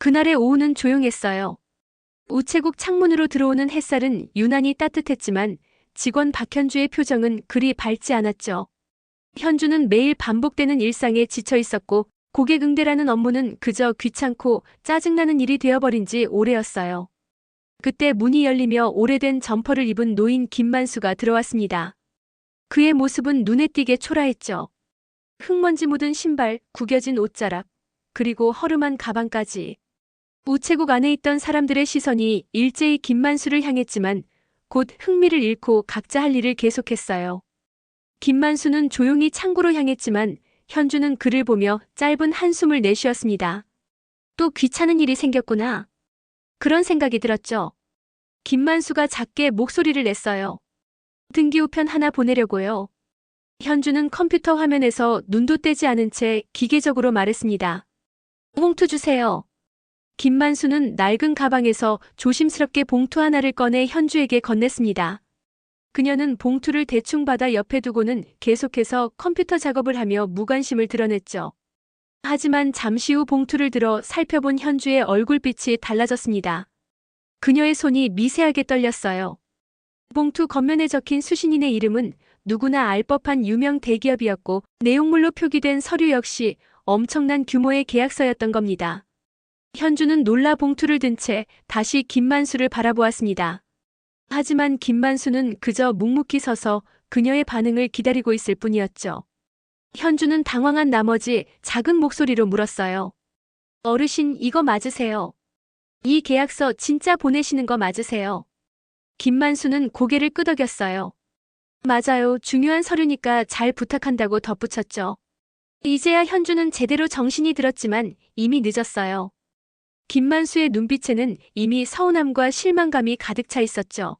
그날의 오후는 조용했어요. 우체국 창문으로 들어오는 햇살은 유난히 따뜻했지만 직원 박현주의 표정은 그리 밝지 않았죠. 현주는 매일 반복되는 일상에 지쳐 있었고 고객 응대라는 업무는 그저 귀찮고 짜증나는 일이 되어버린 지 오래였어요. 그때 문이 열리며 오래된 점퍼를 입은 노인 김만수가 들어왔습니다. 그의 모습은 눈에 띄게 초라했죠. 흙먼지 묻은 신발, 구겨진 옷자락, 그리고 허름한 가방까지. 우체국 안에 있던 사람들의 시선이 일제히 김만수를 향했지만 곧 흥미를 잃고 각자 할 일을 계속했어요. 김만수는 조용히 창구로 향했지만 현주는 그를 보며 짧은 한숨을 내쉬었습니다. 또 귀찮은 일이 생겼구나. 그런 생각이 들었죠. 김만수가 작게 목소리를 냈어요. 등기 우편 하나 보내려고요. 현주는 컴퓨터 화면에서 눈도 떼지 않은 채 기계적으로 말했습니다. 봉투 주세요. 김만수는 낡은 가방에서 조심스럽게 봉투 하나를 꺼내 현주에게 건넸습니다. 그녀는 봉투를 대충 받아 옆에 두고는 계속해서 컴퓨터 작업을 하며 무관심을 드러냈죠. 하지만 잠시 후 봉투를 들어 살펴본 현주의 얼굴빛이 달라졌습니다. 그녀의 손이 미세하게 떨렸어요. 봉투 겉면에 적힌 수신인의 이름은 누구나 알 법한 유명 대기업이었고 내용물로 표기된 서류 역시 엄청난 규모의 계약서였던 겁니다. 현주는 놀라 봉투를 든 채 다시 김만수를 바라보았습니다. 하지만 김만수는 그저 묵묵히 서서 그녀의 반응을 기다리고 있을 뿐이었죠. 현주는 당황한 나머지 작은 목소리로 물었어요. 어르신, 이거 맞으세요? 이 계약서 진짜 보내시는 거 맞으세요? 김만수는 고개를 끄덕였어요. 맞아요. 중요한 서류니까 잘 부탁한다고 덧붙였죠. 이제야 현주는 제대로 정신이 들었지만 이미 늦었어요. 김만수의 눈빛에는 이미 서운함과 실망감이 가득 차 있었죠.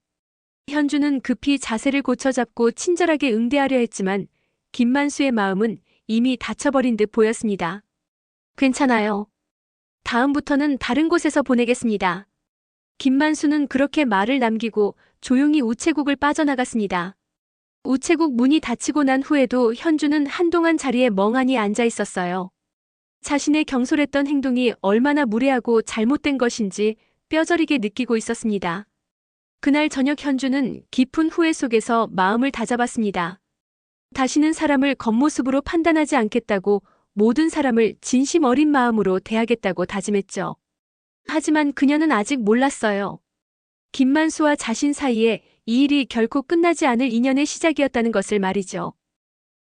현주는 급히 자세를 고쳐잡고 친절하게 응대하려 했지만 김만수의 마음은 이미 다쳐버린 듯 보였습니다. 괜찮아요. 다음부터는 다른 곳에서 보내겠습니다. 김만수는 그렇게 말을 남기고 조용히 우체국을 빠져나갔습니다. 우체국 문이 닫히고 난 후에도 현주는 한동안 자리에 멍하니 앉아 있었어요. 자신의 경솔했던 행동이 얼마나 무례하고 잘못된 것인지 뼈저리게 느끼고 있었습니다. 그날 저녁 현주는 깊은 후회 속에서 마음을 다잡았습니다. 다시는 사람을 겉모습으로 판단하지 않겠다고 모든 사람을 진심 어린 마음으로 대하겠다고 다짐했죠. 하지만 그녀는 아직 몰랐어요. 김만수와 자신 사이에 이 일이 결코 끝나지 않을 인연의 시작이었다는 것을 말이죠.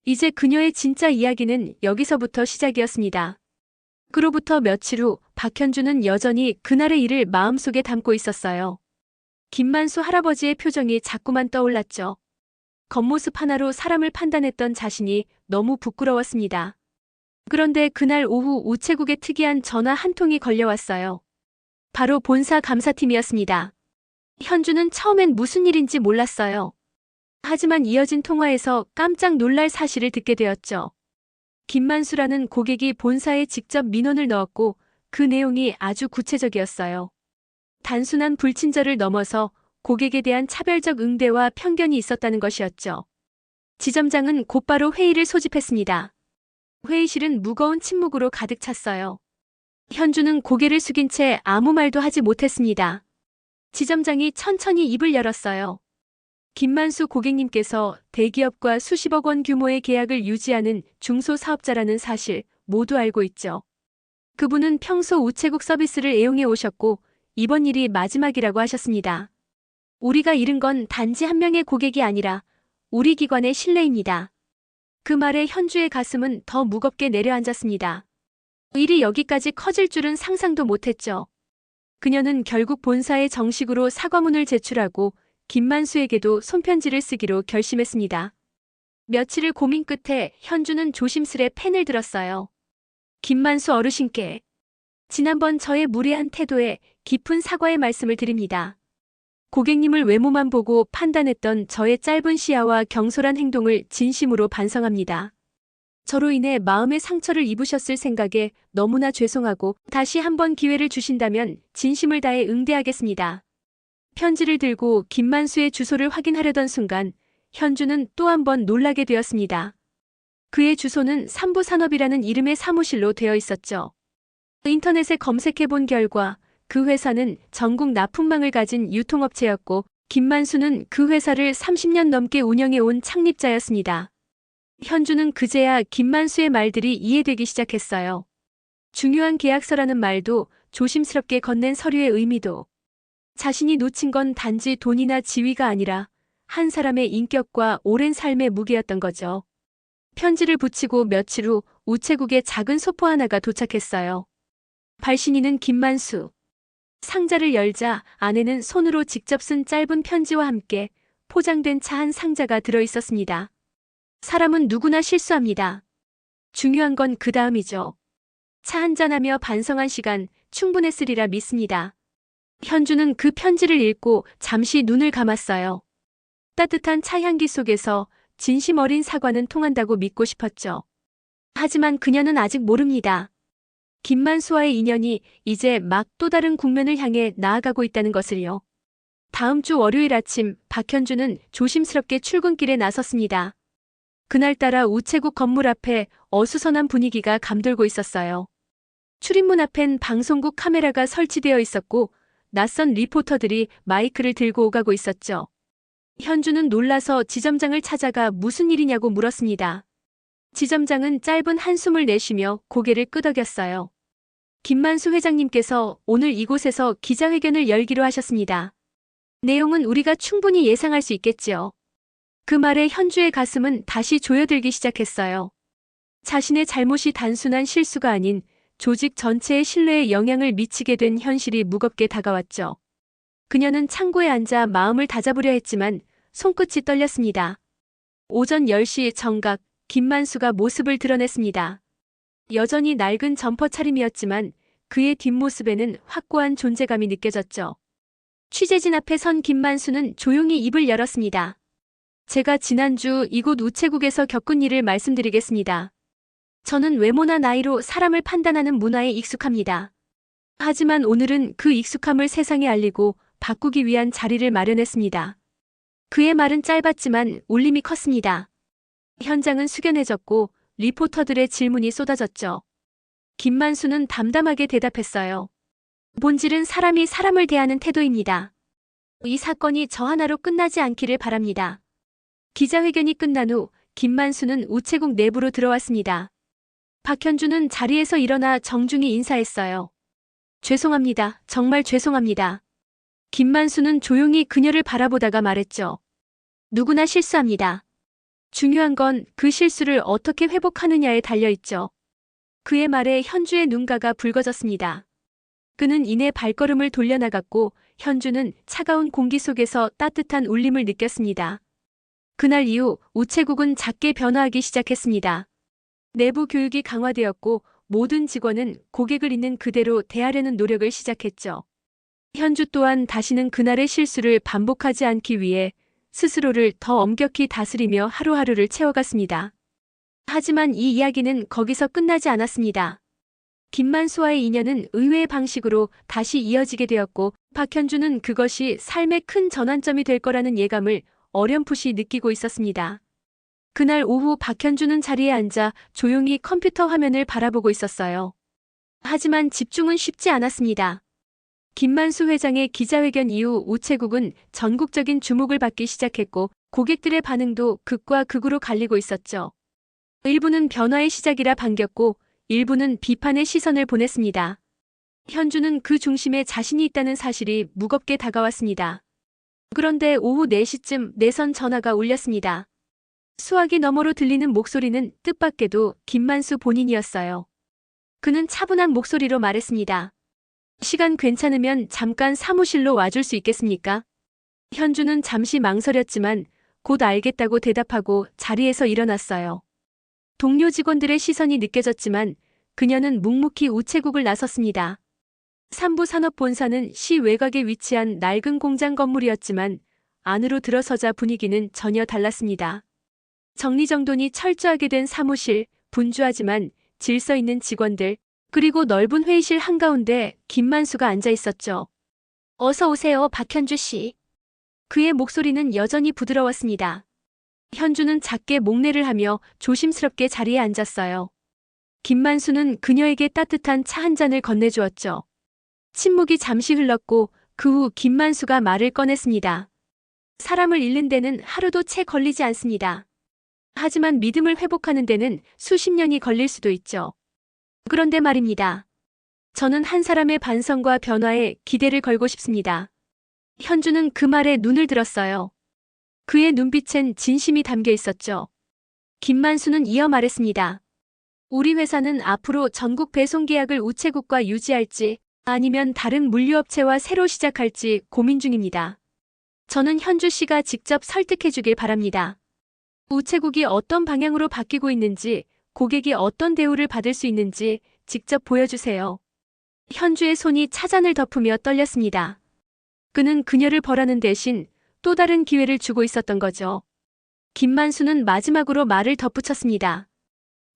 이제 그녀의 진짜 이야기는 여기서부터 시작이었습니다. 그로부터 며칠 후 박현주는 여전히 그날의 일을 마음속에 담고 있었어요. 김만수 할아버지의 표정이 자꾸만 떠올랐죠. 겉모습 하나로 사람을 판단했던 자신이 너무 부끄러웠습니다. 그런데 그날 오후 우체국에 특이한 전화 한 통이 걸려왔어요. 바로 본사 감사팀이었습니다. 현주는 처음엔 무슨 일인지 몰랐어요. 하지만 이어진 통화에서 깜짝 놀랄 사실을 듣게 되었죠. 김만수라는 고객이 본사에 직접 민원을 넣었고 그 내용이 아주 구체적이었어요. 단순한 불친절을 넘어서 고객에 대한 차별적 응대와 편견이 있었다는 것이었죠. 지점장은 곧바로 회의를 소집했습니다. 회의실은 무거운 침묵으로 가득 찼어요. 현주는 고개를 숙인 채 아무 말도 하지 못했습니다. 지점장이 천천히 입을 열었어요. 김만수 고객님께서 대기업과 수십억 원 규모의 계약을 유지하는 중소사업자라는 사실 모두 알고 있죠. 그분은 평소 우체국 서비스를 애용해 오셨고 이번 일이 마지막이라고 하셨습니다. 우리가 잃은 건 단지 한 명의 고객이 아니라 우리 기관의 신뢰입니다. 그 말에 현주의 가슴은 더 무겁게 내려앉았습니다. 일이 여기까지 커질 줄은 상상도 못했죠. 그녀는 결국 본사에 정식으로 사과문을 제출하고 김만수에게도 손편지를 쓰기로 결심했습니다. 며칠을 고민 끝에 현주는 조심스레 펜을 들었어요. 김만수 어르신께 지난번 저의 무례한 태도에 깊은 사과의 말씀을 드립니다. 고객님을 외모만 보고 판단했던 저의 짧은 시야와 경솔한 행동을 진심으로 반성합니다. 저로 인해 마음의 상처를 입으셨을 생각에 너무나 죄송하고 다시 한번 기회를 주신다면 진심을 다해 응대하겠습니다. 편지를 들고 김만수의 주소를 확인하려던 순간 현주는 또 한 번 놀라게 되었습니다. 그의 주소는 삼부산업이라는 이름의 사무실로 되어 있었죠. 인터넷에 검색해 본 결과 그 회사는 전국 납품망을 가진 유통업체였고 김만수는 그 회사를 30년 넘게 운영해 온 창립자였습니다. 현주는 그제야 김만수의 말들이 이해되기 시작했어요. 중요한 계약서라는 말도 조심스럽게 건넨 서류의 의미도 자신이 놓친 건 단지 돈이나 지위가 아니라 한 사람의 인격과 오랜 삶의 무게였던 거죠. 편지를 붙이고 며칠 후 우체국에 작은 소포 하나가 도착했어요. 발신인은 김만수. 상자를 열자 안에는 손으로 직접 쓴 짧은 편지와 함께 포장된 차 한 상자가 들어 있었습니다. 사람은 누구나 실수합니다. 중요한 건 그 다음이죠. 차 한잔하며 반성한 시간 충분했으리라 믿습니다. 현주는 그 편지를 읽고 잠시 눈을 감았어요. 따뜻한 차 향기 속에서 진심 어린 사과는 통한다고 믿고 싶었죠. 하지만 그녀는 아직 모릅니다. 김만수와의 인연이 이제 막 또 다른 국면을 향해 나아가고 있다는 것을요. 다음 주 월요일 아침 박현주는 조심스럽게 출근길에 나섰습니다. 그날따라 우체국 건물 앞에 어수선한 분위기가 감돌고 있었어요. 출입문 앞엔 방송국 카메라가 설치되어 있었고 낯선 리포터들이 마이크를 들고 오가고 있었죠. 현주는 놀라서 지점장을 찾아가 무슨 일이냐고 물었습니다. 지점장은 짧은 한숨을 내쉬며 고개를 끄덕였어요. 김만수 회장님께서 오늘 이곳에서 기자회견을 열기로 하셨습니다. 내용은 우리가 충분히 예상할 수 있겠지요. 그 말에 현주의 가슴은 다시 조여들기 시작했어요. 자신의 잘못이 단순한 실수가 아닌 조직 전체의 신뢰에 영향을 미치게 된 현실이 무겁게 다가왔죠. 그녀는 창고에 앉아 마음을 다잡으려 했지만 손끝이 떨렸습니다. 오전 10시 정각 김만수가 모습을 드러냈습니다. 여전히 낡은 점퍼 차림이었지만 그의 뒷모습에는 확고한 존재감이 느껴졌죠. 취재진 앞에 선 김만수는 조용히 입을 열었습니다. 제가 지난주 이곳 우체국에서 겪은 일을 말씀드리겠습니다. 저는 외모나 나이로 사람을 판단하는 문화에 익숙합니다. 하지만 오늘은 그 익숙함을 세상에 알리고 바꾸기 위한 자리를 마련했습니다. 그의 말은 짧았지만 울림이 컸습니다. 현장은 숙연해졌고 리포터들의 질문이 쏟아졌죠. 김만수는 담담하게 대답했어요. 본질은 사람이 사람을 대하는 태도입니다. 이 사건이 저 하나로 끝나지 않기를 바랍니다. 기자회견이 끝난 후 김만수는 우체국 내부로 들어왔습니다. 박현주는 자리에서 일어나 정중히 인사했어요. 죄송합니다. 정말 죄송합니다. 김만수는 조용히 그녀를 바라보다가 말했죠. 누구나 실수합니다. 중요한 건 그 실수를 어떻게 회복하느냐에 달려있죠. 그의 말에 현주의 눈가가 붉어졌습니다. 그는 이내 발걸음을 돌려나갔고 현주는 차가운 공기 속에서 따뜻한 울림을 느꼈습니다. 그날 이후 우체국은 작게 변화하기 시작했습니다. 내부 교육이 강화되었고 모든 직원은 고객을 있는 그대로 대하려는 노력을 시작했죠. 현주 또한 다시는 그날의 실수를 반복하지 않기 위해 스스로를 더 엄격히 다스리며 하루하루를 채워갔습니다. 하지만 이 이야기는 거기서 끝나지 않았습니다. 김만수와의 인연은 의외의 방식으로 다시 이어지게 되었고 박현주는 그것이 삶의 큰 전환점이 될 거라는 예감을 어렴풋이 느끼고 있었습니다. 그날 오후 박현주는 자리에 앉아 조용히 컴퓨터 화면을 바라보고 있었어요. 하지만 집중은 쉽지 않았습니다. 김만수 회장의 기자회견 이후 우체국은 전국적인 주목을 받기 시작했고 고객들의 반응도 극과 극으로 갈리고 있었죠. 일부는 변화의 시작이라 반겼고 일부는 비판의 시선을 보냈습니다. 현주는 그 중심에 자신이 있다는 사실이 무겁게 다가왔습니다. 그런데 오후 4시쯤 내선 전화가 울렸습니다. 수화기 너머로 들리는 목소리는 뜻밖에도 김만수 본인이었어요. 그는 차분한 목소리로 말했습니다. 시간 괜찮으면 잠깐 사무실로 와줄 수 있겠습니까? 현주는 잠시 망설였지만 곧 알겠다고 대답하고 자리에서 일어났어요. 동료 직원들의 시선이 느껴졌지만 그녀는 묵묵히 우체국을 나섰습니다. 삼부 산업본사는 시 외곽에 위치한 낡은 공장 건물이었지만 안으로 들어서자 분위기는 전혀 달랐습니다. 정리정돈이 철저하게 된 사무실, 분주하지만 질서 있는 직원들, 그리고 넓은 회의실 한가운데 김만수가 앉아 있었죠. 어서 오세요, 박현주 씨. 그의 목소리는 여전히 부드러웠습니다. 현주는 작게 목례를 하며 조심스럽게 자리에 앉았어요. 김만수는 그녀에게 따뜻한 차 한 잔을 건네주었죠. 침묵이 잠시 흘렀고 그 후 김만수가 말을 꺼냈습니다. 사람을 잃는 데는 하루도 채 걸리지 않습니다. 하지만 믿음을 회복하는 데는 수십 년이 걸릴 수도 있죠. 그런데 말입니다. 저는 한 사람의 반성과 변화에 기대를 걸고 싶습니다. 현주는 그 말에 눈을 들었어요. 그의 눈빛엔 진심이 담겨 있었죠. 김만수는 이어 말했습니다. 우리 회사는 앞으로 전국 배송 계약을 우체국과 유지할지 아니면 다른 물류업체와 새로 시작할지 고민 중입니다. 저는 현주 씨가 직접 설득해 주길 바랍니다. 우체국이 어떤 방향으로 바뀌고 있는지, 고객이 어떤 대우를 받을 수 있는지 직접 보여주세요. 현주의 손이 차잔을 덮으며 떨렸습니다. 그는 그녀를 벌하는 대신 또 다른 기회를 주고 있었던 거죠. 김만수는 마지막으로 말을 덧붙였습니다.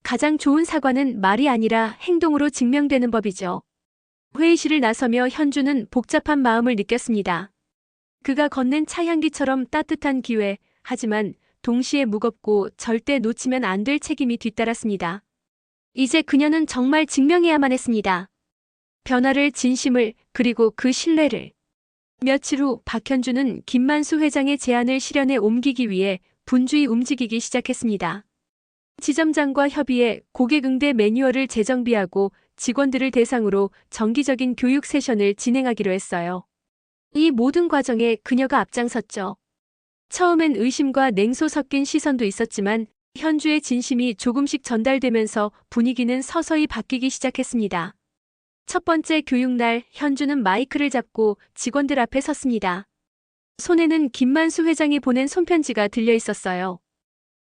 가장 좋은 사과는 말이 아니라 행동으로 증명되는 법이죠. 회의실을 나서며 현주는 복잡한 마음을 느꼈습니다. 그가 건넨 차향기처럼 따뜻한 기회, 하지만 동시에 무겁고 절대 놓치면 안 될 책임이 뒤따랐습니다. 이제 그녀는 정말 증명해야만 했습니다. 변화를, 진심을, 그리고 그 신뢰를. 며칠 후 박현주는 김만수 회장의 제안을 실현에 옮기기 위해 분주히 움직이기 시작했습니다. 지점장과 협의해 고객 응대 매뉴얼을 재정비하고 직원들을 대상으로 정기적인 교육 세션을 진행하기로 했어요. 이 모든 과정에 그녀가 앞장섰죠. 처음엔 의심과 냉소 섞인 시선도 있었지만 현주의 진심이 조금씩 전달되면서 분위기는 서서히 바뀌기 시작했습니다. 첫 번째 교육날 현주는 마이크를 잡고 직원들 앞에 섰습니다. 손에는 김만수 회장이 보낸 손편지가 들려 있었어요.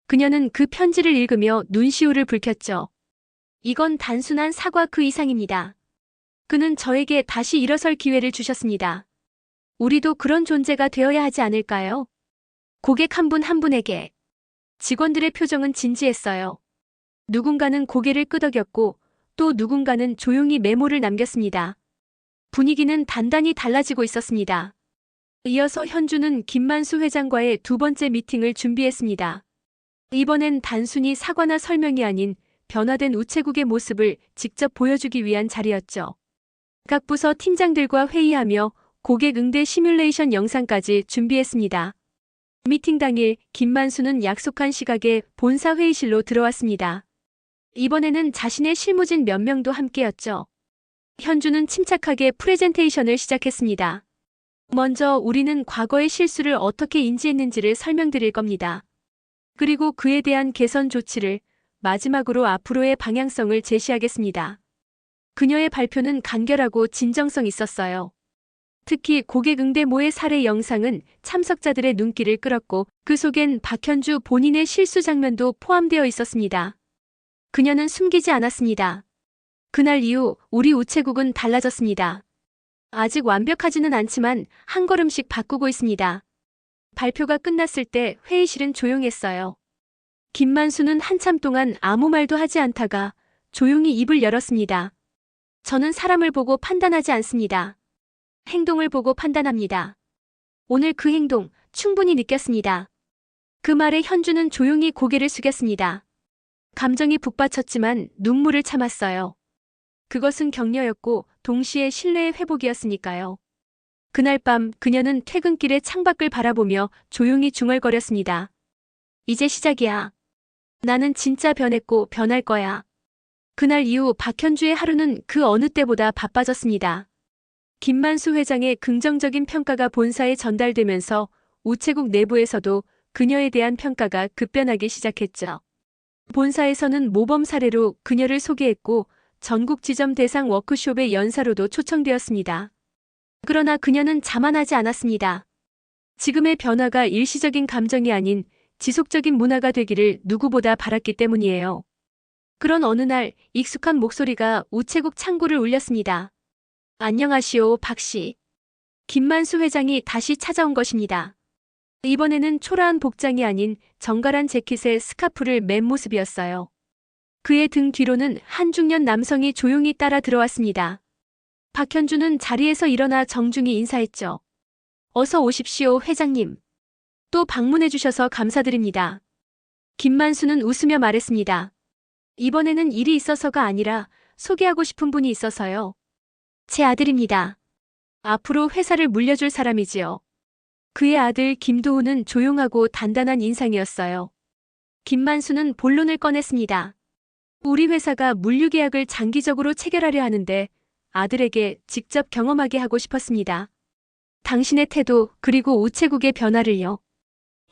그녀는 그 편지를 읽으며 눈시울을 붉혔죠. 이건 단순한 사과 그 이상입니다. 그는 저에게 다시 일어설 기회를 주셨습니다. 우리도 그런 존재가 되어야 하지 않을까요? 고객 한분한 분에게. 직원들의 표정은 진지했어요. 누군가는 고개를 끄덕였고 또 누군가는 조용히 메모를 남겼습니다. 분위기는 단단히 달라지고 있었습니다. 이어서 현주는 김만수 회장과의 두 번째 미팅을 준비했습니다. 이번엔 단순히 사과나 설명이 아닌 변화된 우체국의 모습을 직접 보여주기 위한 자리였죠. 각 부서 팀장들과 회의하며 고객 응대 시뮬레이션 영상까지 준비했습니다. 미팅 당일 김만수는 약속한 시각에 본사 회의실로 들어왔습니다. 이번에는 자신의 실무진 몇 명도 함께였죠. 현주는 침착하게 프레젠테이션을 시작했습니다. 먼저 우리는 과거의 실수를 어떻게 인지했는지를 설명드릴 겁니다. 그리고 그에 대한 개선 조치를 마지막으로 앞으로의 방향성을 제시하겠습니다. 그녀의 발표는 간결하고 진정성 있었어요. 특히 고객 응대 모의 사례 영상은 참석자들의 눈길을 끌었고 그 속엔 박현주 본인의 실수 장면도 포함되어 있었습니다. 그녀는 숨기지 않았습니다. 그날 이후 우리 우체국은 달라졌습니다. 아직 완벽하지는 않지만 한 걸음씩 바꾸고 있습니다. 발표가 끝났을 때 회의실은 조용했어요. 김만수는 한참 동안 아무 말도 하지 않다가 조용히 입을 열었습니다. 저는 사람을 보고 판단하지 않습니다. 행동을 보고 판단합니다. 오늘 그 행동 충분히 느꼈습니다. 그 말에 현주는 조용히 고개를 숙였습니다. 감정이 북받쳤지만 눈물을 참았어요. 그것은 격려였고 동시에 신뢰의 회복이었으니까요. 그날 밤 그녀는 퇴근길에 창밖을 바라보며 조용히 중얼거렸습니다. 이제 시작이야. 나는 진짜 변했고 변할 거야. 그날 이후 박현주의 하루는 그 어느 때보다 바빠졌습니다. 김만수 회장의 긍정적인 평가가 본사에 전달되면서 우체국 내부에서도 그녀에 대한 평가가 급변하기 시작했죠. 본사에서는 모범 사례로 그녀를 소개했고 전국 지점 대상 워크숍의 연사로도 초청되었습니다. 그러나 그녀는 자만하지 않았습니다. 지금의 변화가 일시적인 감정이 아닌 지속적인 문화가 되기를 누구보다 바랐기 때문이에요. 그런 어느 날 익숙한 목소리가 우체국 창구를 울렸습니다. 안녕하시오, 박 씨. 김만수 회장이 다시 찾아온 것입니다. 이번에는 초라한 복장이 아닌 정갈한 재킷에 스카프를 맨 모습이었어요. 그의 등 뒤로는 한 중년 남성이 조용히 따라 들어왔습니다. 박현주는 자리에서 일어나 정중히 인사했죠. 어서 오십시오, 회장님. 또 방문해 주셔서 감사드립니다. 김만수는 웃으며 말했습니다. 이번에는 일이 있어서가 아니라 소개하고 싶은 분이 있어서요. 제 아들입니다. 앞으로 회사를 물려줄 사람이지요. 그의 아들 김도우는 조용하고 단단한 인상이었어요. 김만수는 본론을 꺼냈습니다. 우리 회사가 물류 계약을 장기적으로 체결하려 하는데 아들에게 직접 경험하게 하고 싶었습니다. 당신의 태도 그리고 우체국의 변화를요.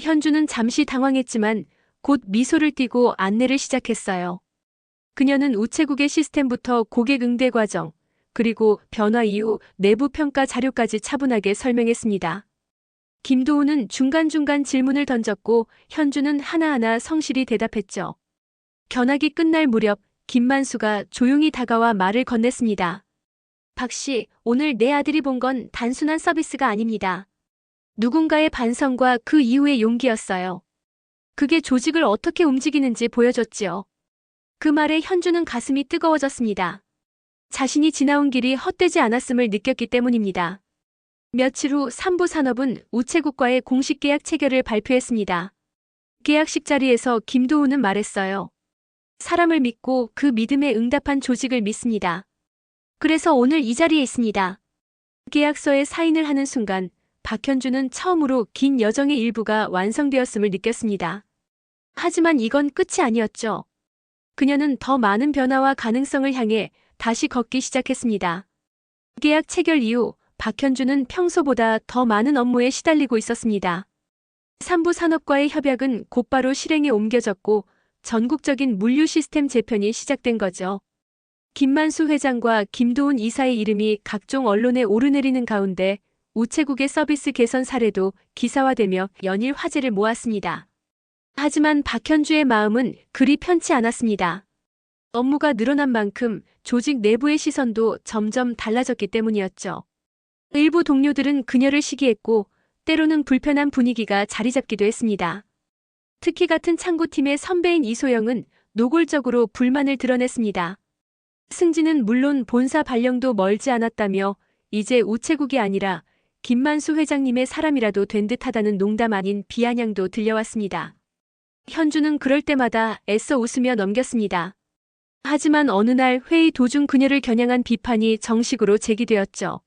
현주는 잠시 당황했지만 곧 미소를 띠고 안내를 시작했어요. 그녀는 우체국의 시스템부터 고객 응대 과정, 그리고 변화 이후 내부 평가 자료까지 차분하게 설명했습니다. 김도우는 중간중간 질문을 던졌고 현주는 하나하나 성실히 대답했죠. 견학이 끝날 무렵 김만수가 조용히 다가와 말을 건넸습니다. 박 씨, 오늘 내 아들이 본 건 단순한 서비스가 아닙니다. 누군가의 반성과 그 이후의 용기였어요. 그게 조직을 어떻게 움직이는지 보여줬지요. 그 말에 현주는 가슴이 뜨거워졌습니다. 자신이 지나온 길이 헛되지 않았음을 느꼈기 때문입니다. 며칠 후 산부 산업은 우체국과의 공식 계약 체결을 발표했습니다. 계약식 자리에서 김도우는 말했어요. 사람을 믿고 그 믿음에 응답한 조직을 믿습니다. 그래서 오늘 이 자리에 있습니다. 계약서에 사인을 하는 순간 박현주는 처음으로 긴 여정의 일부가 완성되었음을 느꼈습니다. 하지만 이건 끝이 아니었죠. 그녀는 더 많은 변화와 가능성을 향해 다시 걷기 시작했습니다. 계약 체결 이후 박현주는 평소보다 더 많은 업무에 시달리고 있었습니다. 산부 산업과의 협약은 곧바로 실행에 옮겨졌고 전국적인 물류 시스템 재편이 시작된 거죠. 김만수 회장과 김도훈 이사의 이름이 각종 언론에 오르내리는 가운데 우체국의 서비스 개선 사례도 기사화되며 연일 화제를 모았습니다. 하지만 박현주의 마음은 그리 편치 않았습니다. 업무가 늘어난 만큼 조직 내부의 시선도 점점 달라졌기 때문이었죠. 일부 동료들은 그녀를 시기했고 때로는 불편한 분위기가 자리 잡기도 했습니다. 특히 같은 창구팀의 선배인 이소영은 노골적으로 불만을 드러냈습니다. 승진은 물론 본사 발령도 멀지 않았다며 이제 우체국이 아니라 김만수 회장님의 사람이라도 된 듯하다는 농담 아닌 비아냥도 들려왔습니다. 현주는 그럴 때마다 애써 웃으며 넘겼습니다. 하지만 어느 날 회의 도중 그녀를 겨냥한 비판이 정식으로 제기되었죠.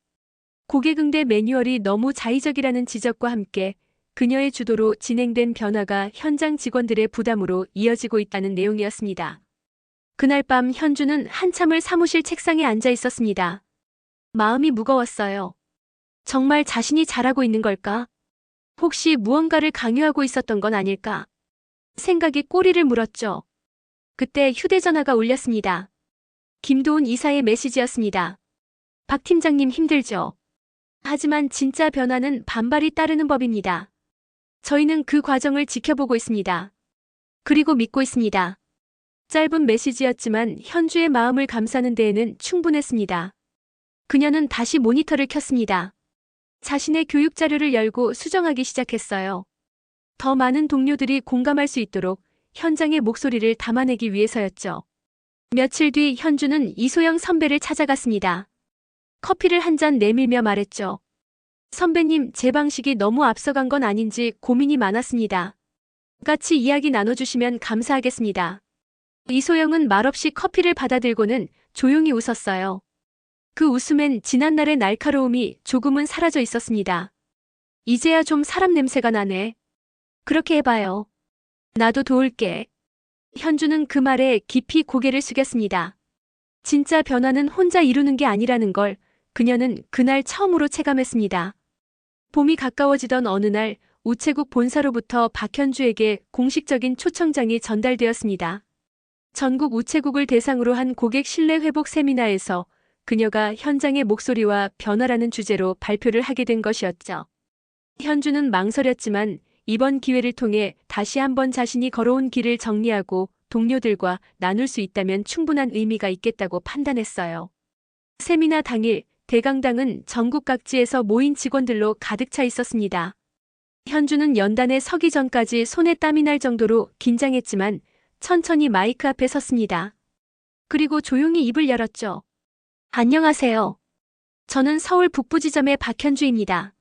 고객응대 매뉴얼이 너무 자의적이라는 지적과 함께 그녀의 주도로 진행된 변화가 현장 직원들의 부담으로 이어지고 있다는 내용이었습니다. 그날 밤 현주는 한참을 사무실 책상에 앉아 있었습니다. 마음이 무거웠어요. 정말 자신이 잘하고 있는 걸까? 혹시 무언가를 강요하고 있었던 건 아닐까? 생각이 꼬리를 물었죠. 그때 휴대전화가 울렸습니다. 김도훈 이사의 메시지였습니다. 박 팀장님 힘들죠? 하지만 진짜 변화는 반발이 따르는 법입니다. 저희는 그 과정을 지켜보고 있습니다. 그리고 믿고 있습니다. 짧은 메시지였지만 현주의 마음을 감싸는 데에는 충분했습니다. 그녀는 다시 모니터를 켰습니다. 자신의 교육 자료를 열고 수정하기 시작했어요. 더 많은 동료들이 공감할 수 있도록 현장의 목소리를 담아내기 위해서였죠. 며칠 뒤 현주는 이소영 선배를 찾아갔습니다. 커피를 한 잔 내밀며 말했죠. 선배님, 제 방식이 너무 앞서간 건 아닌지 고민이 많았습니다. 같이 이야기 나눠주시면 감사하겠습니다. 이소영은 말없이 커피를 받아들고는 조용히 웃었어요. 그 웃음엔 지난날의 날카로움이 조금은 사라져 있었습니다. 이제야 좀 사람 냄새가 나네. 그렇게 해봐요. 나도 도울게. 현주는 그 말에 깊이 고개를 숙였습니다. 진짜 변화는 혼자 이루는 게 아니라는 걸 그녀는 그날 처음으로 체감했습니다. 봄이 가까워지던 어느 날 우체국 본사로부터 박현주에게 공식적인 초청장이 전달되었습니다. 전국 우체국을 대상으로 한 고객 신뢰 회복 세미나에서 그녀가 현장의 목소리와 변화라는 주제로 발표를 하게 된 것이었죠. 현주는 망설였지만 이번 기회를 통해 다시 한번 자신이 걸어온 길을 정리하고 동료들과 나눌 수 있다면 충분한 의미가 있겠다고 판단했어요. 세미나 당일 대강당은 전국 각지에서 모인 직원들로 가득 차 있었습니다. 현주는 연단에 서기 전까지 손에 땀이 날 정도로 긴장했지만 천천히 마이크 앞에 섰습니다. 그리고 조용히 입을 열었죠. 안녕하세요. 저는 서울 북부지점의 박현주입니다.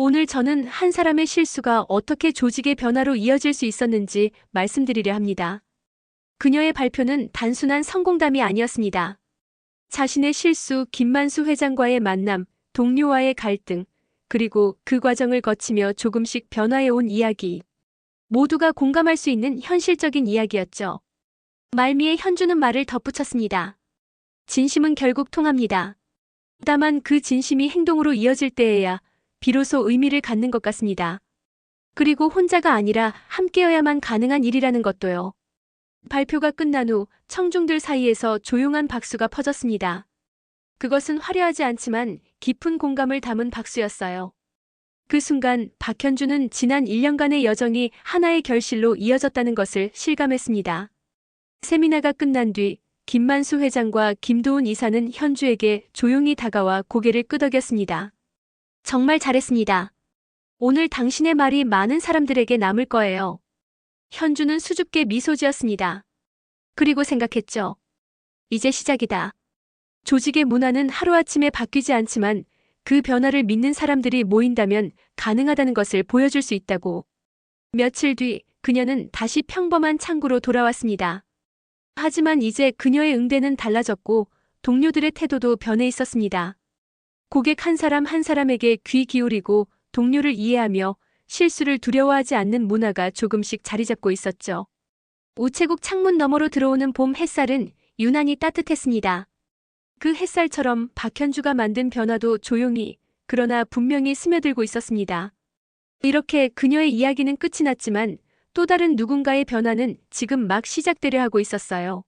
오늘 저는 한 사람의 실수가 어떻게 조직의 변화로 이어질 수 있었는지 말씀드리려 합니다. 그녀의 발표는 단순한 성공담이 아니었습니다. 자신의 실수, 김만수 회장과의 만남, 동료와의 갈등, 그리고 그 과정을 거치며 조금씩 변화해 온 이야기. 모두가 공감할 수 있는 현실적인 이야기였죠. 말미에 현주는 말을 덧붙였습니다. 진심은 결국 통합니다. 다만 그 진심이 행동으로 이어질 때에야 비로소 의미를 갖는 것 같습니다. 그리고 혼자가 아니라 함께여야만 가능한 일이라는 것도요. 발표가 끝난 후 청중들 사이에서 조용한 박수가 퍼졌습니다. 그것은 화려하지 않지만 깊은 공감을 담은 박수였어요. 그 순간 박현주는 지난 1년간의 여정이 하나의 결실로 이어졌다는 것을 실감했습니다. 세미나가 끝난 뒤 김만수 회장과 김도훈 이사는 현주에게 조용히 다가와 고개를 끄덕였습니다. 정말 잘했습니다. 오늘 당신의 말이 많은 사람들에게 남을 거예요. 현주는 수줍게 미소 지었습니다. 그리고 생각했죠. 이제 시작이다. 조직의 문화는 하루아침에 바뀌지 않지만 그 변화를 믿는 사람들이 모인다면 가능하다는 것을 보여줄 수 있다고. 며칠 뒤 그녀는 다시 평범한 창구로 돌아왔습니다. 하지만 이제 그녀의 응대는 달라졌고 동료들의 태도도 변해 있었습니다. 고객 한 사람 한 사람에게 귀 기울이고 동료를 이해하며 실수를 두려워하지 않는 문화가 조금씩 자리 잡고 있었죠. 우체국 창문 너머로 들어오는 봄 햇살은 유난히 따뜻했습니다. 그 햇살처럼 박현주가 만든 변화도 조용히, 그러나 분명히 스며들고 있었습니다. 이렇게 그녀의 이야기는 끝이 났지만 또 다른 누군가의 변화는 지금 막 시작되려 하고 있었어요.